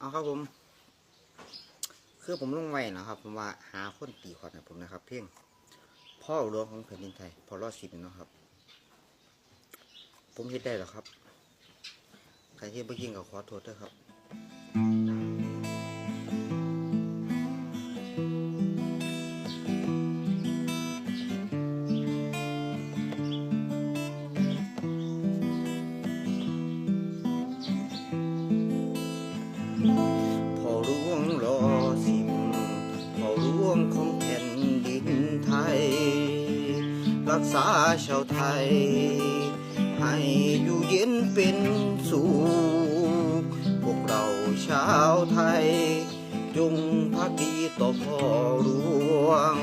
เอาครับผม คือผมลงไว้นะครับ ผมว่าหาคนตีขอดให้ผมนะครับ เพียงพ่อหลวงของแผ่นดินไทยพอรอดสิบนะครับ ผมคิดได้หรอครับ ใครที่ไปยิงกับขอโทษด้วยครับ พอหลวงรอสิบพอหลวงของแผ่นดินไทย รักษาชาวไทย ให้อยู่เย็นเป็นสุขพวกเราชาวไทย จงพักดีต่อพ่อหลวง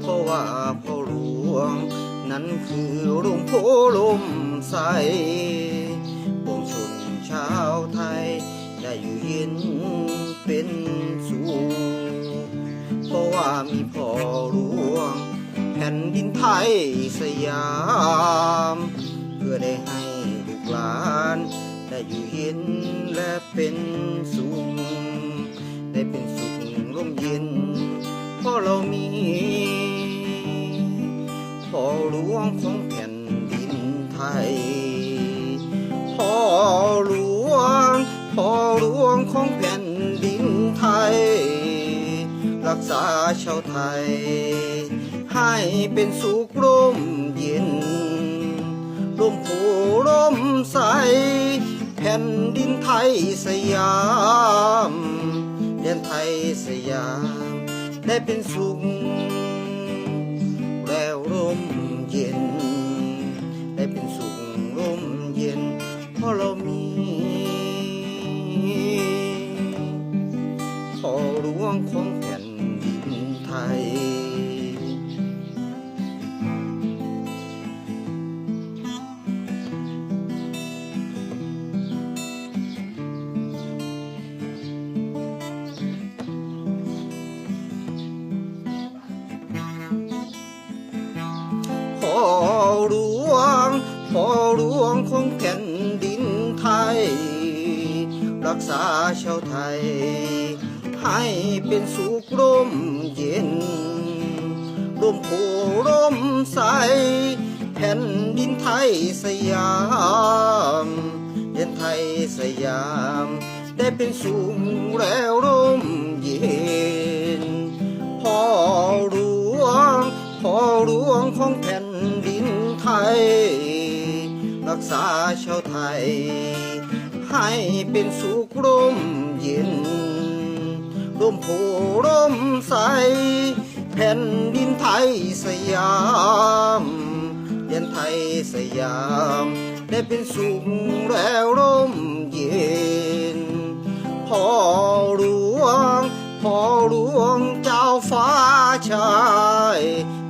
เพราะว่าพ่อหลวง นั้นคือร่มโพลมใสปวงชนชาวไทย ได้อยู่เย็นเป็นสุขเพราะว่ามีพ่อหลวง แผ่นดินไทยสยาม เพื่อได้ให้ลูกหลานได้อยู่เย็นและเป็นสุขได้เป็นสุขร่มเย็นเพราะเรามีพ่อหลวงของแผ่ ของแผ่นดินไทย รักษาชาวไทย ให้เป็นสุขร่มเย็นร่มโพร่มใส แผ่นดินไทยสยามเดินไทยสยาม ได้เป็นสุข วงของแผ่นดินไทย พอหลวง พอหลวงของแผ่นดินไทย รักษาชาวไทย ให้เป็นสุขร่มเย็นร่มโพร่มใส แผ่นดินไทยสยามเดินไทยสยาม ได้เป็นสุขแล้วร่มเย็นพ่อหลวงพ่อหลวงของแผ่นดินไทย รักษาชาวไทย ให้เป็นสุขร่มเย็น ร่มโพร่มใส แผ่นดินไทยสยามเดินไทยสยาม ได้เป็นสุขแล้วร่มเย็นพ่อหลวงพ่อหลวงเจ้าฟ้าชาย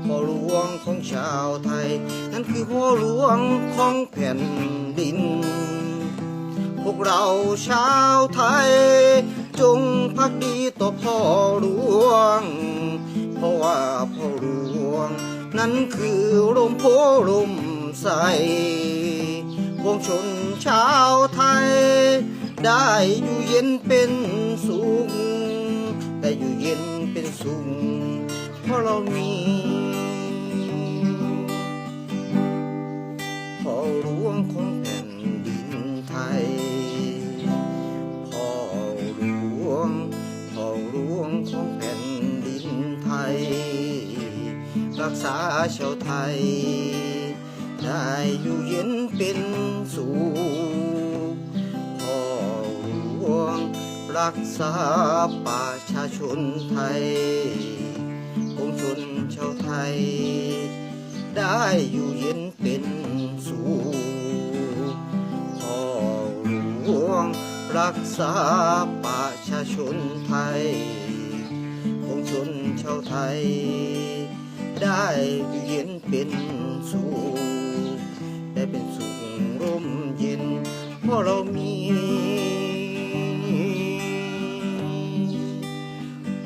พ่อหลวงของชาวไทย นั่นคือพ่อหลวงของแผ่นดิน พวกเราชาวไทย จงพักดีต่อพ่อหลวง เพราะว่าพ่อหลวง นั้นคือร่มโพร่มใสวงชนชาวไทย ได้อยู่เย็นเป็นสุขได้อยู่เย็นเป็นสุขเพราะเรามี รักษาชาวไทย ได้อยู่เย็นเป็นสุขพ่อหลวงรักษาประชาชนไทยปวงชนชาวไทย ได้อยู่เย็นเป็นสุขพ่อหลวงรักษาประชาชนไทยปวงชนชาวไทย ได้เย็นเป็นสุขได้เป็นสุขร่มเย็นเพราะเรามี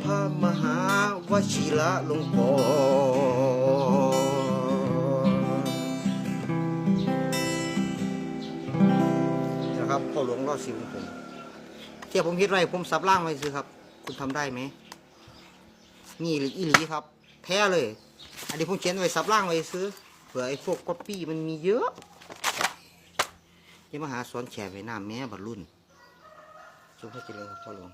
พระมหาวชิระหลวงพ่อนะครับพ่อหลวงรอดสิวของผมที่ผมคิดไว้ผมสับล่างไว้ซื้อครับ คุณทำได้ไหม นี่หรืออีหลีครับ แท้เลย อันนี้ผมเขียนไว้สับล่างไว้ซื้อเผื่อไอ้พวกก๊อปปี้มันมีเยอะยังมาหาสอนแฉไว้หน้าแม่บัดรุ่นจงพระเจริญครับพ่อหลวง